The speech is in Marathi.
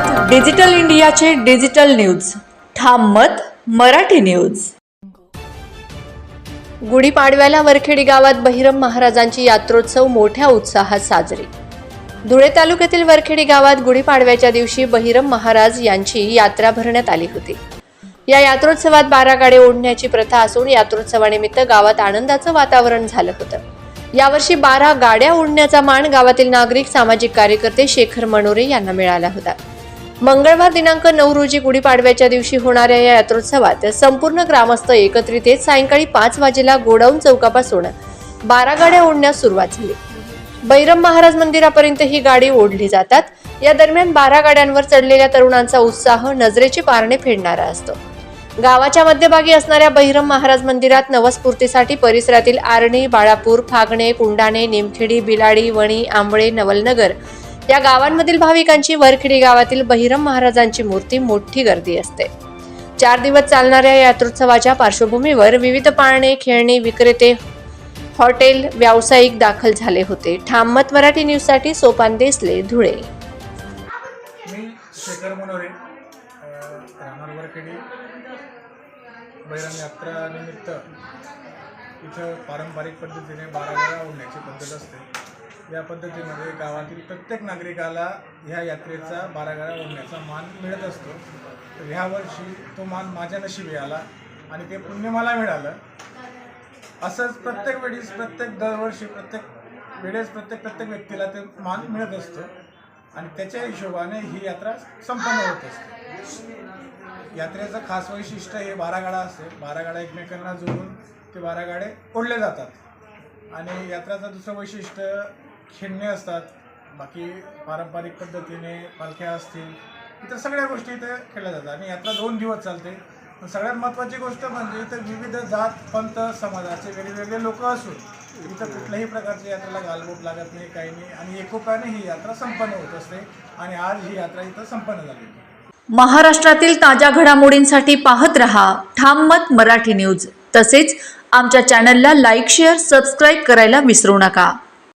मत डिजिटल इंडियाचे डिजिटल न्यूज. ठाम मत मराठी न्यूज. गुढीपाडव्याला वरखेडी गावात बहिरम महाराजांची यात्रोत्सव मोठ्या उत्साहात साजरी. धुळे तालुक्यातील वरखेडी गावात गुढीपाडव्याच्या दिवशी बहिरम महाराज यांची यात्रा भरण्यात आली होती. या यात्रोत्सवात बारा गाडे ओढण्याची प्रथा असून यात्रोत्सवानिमित्त गावात आनंदाचं वातावरण झालं होतं. यावर्षी बारा गाड्या ओढण्याचा मान गावातील नागरिक सामाजिक कार्यकर्ते शेखर मनोरे यांना मिळाला होता. मंगळवार दिनांक नऊ रोजी गुढीपाडव्याच्या दिवशी होणाऱ्या या यात्रोत्सवात संपूर्ण ग्रामस्थ एकत्रित येत सायंकाळी पाच वाजेला गोडाऊन चौकापासून बारा गाड्या ओढण्यास सुरुवात झाली. बैरम महाराज मंदिरापर्यंत ही गाडी ओढली जातात. या दरम्यान बारा गाड्यांवर चढलेल्या तरुणांचा उत्साह नजरेची पारणे फेडणारा असतो. गावाच्या मध्यभागी असणाऱ्या बहिरम महाराज मंदिरात नवस्फूर्तीसाठी परिसरातील आरणी बाळापूर फागणे कुंडाणे निमखेडी बिलाडी वणी आंबळे नवलनगर या गावांमधील भाविकांची वरखेडी गावातील बहिरम महाराजांची मूर्ती मोठी गर्दी असते. चार दिवस चालणाऱ्या यात्रोत्सवाच्या पार्श्वभूमीवर विविध पाळणे खेळणी विक्रेते हॉटेल व्यावसायिक दाखल झाले होते. ठाममत मराठी न्यूजसाठी सोपान देसले धुळे. मी शेखर मनोरे राहणार वरखेडी. बैरम यात्रानिमित्त इथं पारंपरिक पद्धतीने बारा गाड्या ओढण्याची पद्धत असते. या पद्धतीमध्ये गावातील प्रत्येक नागरिकाला ह्या यात्रेचा बारागारा ओढण्याचा मान मिळत असतो. तर ह्या वर्षी तो मान माझ्या नशिबी आला आणि ते पुण्य मला मिळालं. असंच प्रत्येक वेळीस प्रत्येक दरवर्षी प्रत्येक वेळेस प्रत्येक प्रत्येक व्यक्तीला ते मान मिळत असतं. आणि त्याच्या हिशोबाने ही यात्रा संपन्न होत असते. यात्रेचं खास वैशिष्ट्य हे बारागाडा असते. बारागाडा एकमेकांना जोडून ते बारागाडे ओढले जातात. आणि यात्राचं दुसरं वैशिष्ट्य खेळणे असतात बाकी पारंपरिक पद्धतीने पालख्या असतील इतर सगळ्या गोष्टी इथे खेळल्या जातात. आणि यात्रा दोन दिवस चालते. पण सगळ्यात महत्त्वाची गोष्ट म्हणजे इथं विविध जात पंत समाजाचे वेगवेगळे लोक असून इथं कुठल्याही प्रकारच्या यात्रेला गालबोट लागत नाही काही नाही. आणि एकोप्याने ही यात्रा संपन्न होत असते. आणि आज ही यात्रा इथं संपन्न झाली. महाराष्ट्रातील ताज्या घडामोडींसाठी पाहत रहा ठाम मत मराठी न्यूज. तसेच आमच्या चॅनलला लाईक शेअर सबस्क्राईब करायला विसरू नका.